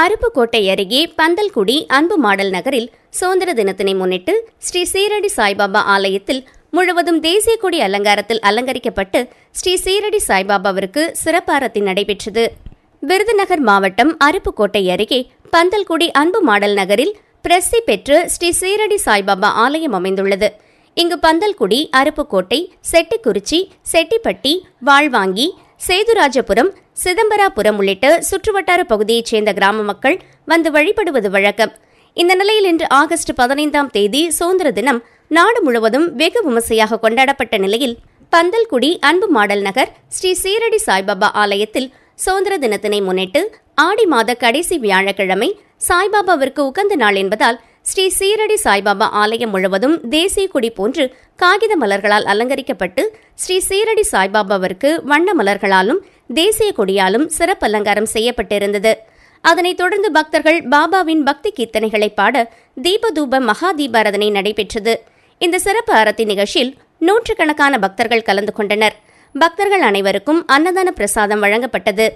அருப்புக்கோட்டை அருகே பந்தல்குடி அன்பு மாடல் நகரில் சுதந்திர தினத்தினை முன்னிட்டு ஸ்ரீ சீரடி சாய்பாபா ஆலயத்தில் முழுவதும் தேசிய கொடி அலங்காரத்தில் அலங்கரிக்கப்பட்டு ஸ்ரீ சீரடி சாய்பாபாவிற்கு சிறப்பாரத்தி நடைபெற்றது. விருதுநகர் மாவட்டம் அருப்புக்கோட்டை அருகே பந்தல்குடி அன்பு மாடல் நகரில் பிரசி பெற்று ஸ்ரீ சீரடி சாய்பாபா ஆலயம் அமைந்துள்ளது. இங்கு பந்தல்குடி அருப்புக்கோட்டை செட்டிக்குறிச்சி செட்டிப்பட்டி வாழ்வாங்கி சேதுராஜபுரம் சிதம்பராபுரம் உள்ளிட்ட சுற்றுவட்டார பகுதியைச் சேர்ந்த கிராம மக்கள் வந்து வழிபடுவது வழக்கம். இந்த நிலையில் இன்று ஆகஸ்ட் பதினைந்தாம் தேதி சுதந்திர தினம் நாடு முழுவதும் வெகு விமர்சையாக கொண்டாடப்பட்ட நிலையில் பந்தல்குடி அன்பு மாடல் நகர் ஸ்ரீ சீரடி சாய்பாபா ஆலயத்தில் சுதந்திர தினத்தினை முன்னிட்டு ஆடி மாத கடைசி வியாழக்கிழமை சாய்பாபாவிற்கு உகந்த நாள் என்பதால் ஸ்ரீ சீரடி சாய்பாபா ஆலயம் முழுவதும் தேசிய கொடி போன்று காகித மலர்களால் அலங்கரிக்கப்பட்டு ஸ்ரீ சீரடி சாய்பாபாவிற்கு வண்ண மலர்களாலும் தேசிய கொடியாலும் சிறப்பு அலங்காரம் செய்யப்பட்டிருந்தது. அதனைத் தொடர்ந்து பக்தர்கள் பாபாவின் பக்தி கீர்த்தனைகளை பாட தீபதூப மகா தீபாரதனை நடைபெற்றது. இந்த சிறப்பு அரத்தி நிகழ்ச்சியில் நூற்றுக்கணக்கான பக்தர்கள் கலந்து கொண்டனர். பக்தர்கள் அனைவருக்கும் அன்னதான பிரசாதம் வழங்கப்பட்டது.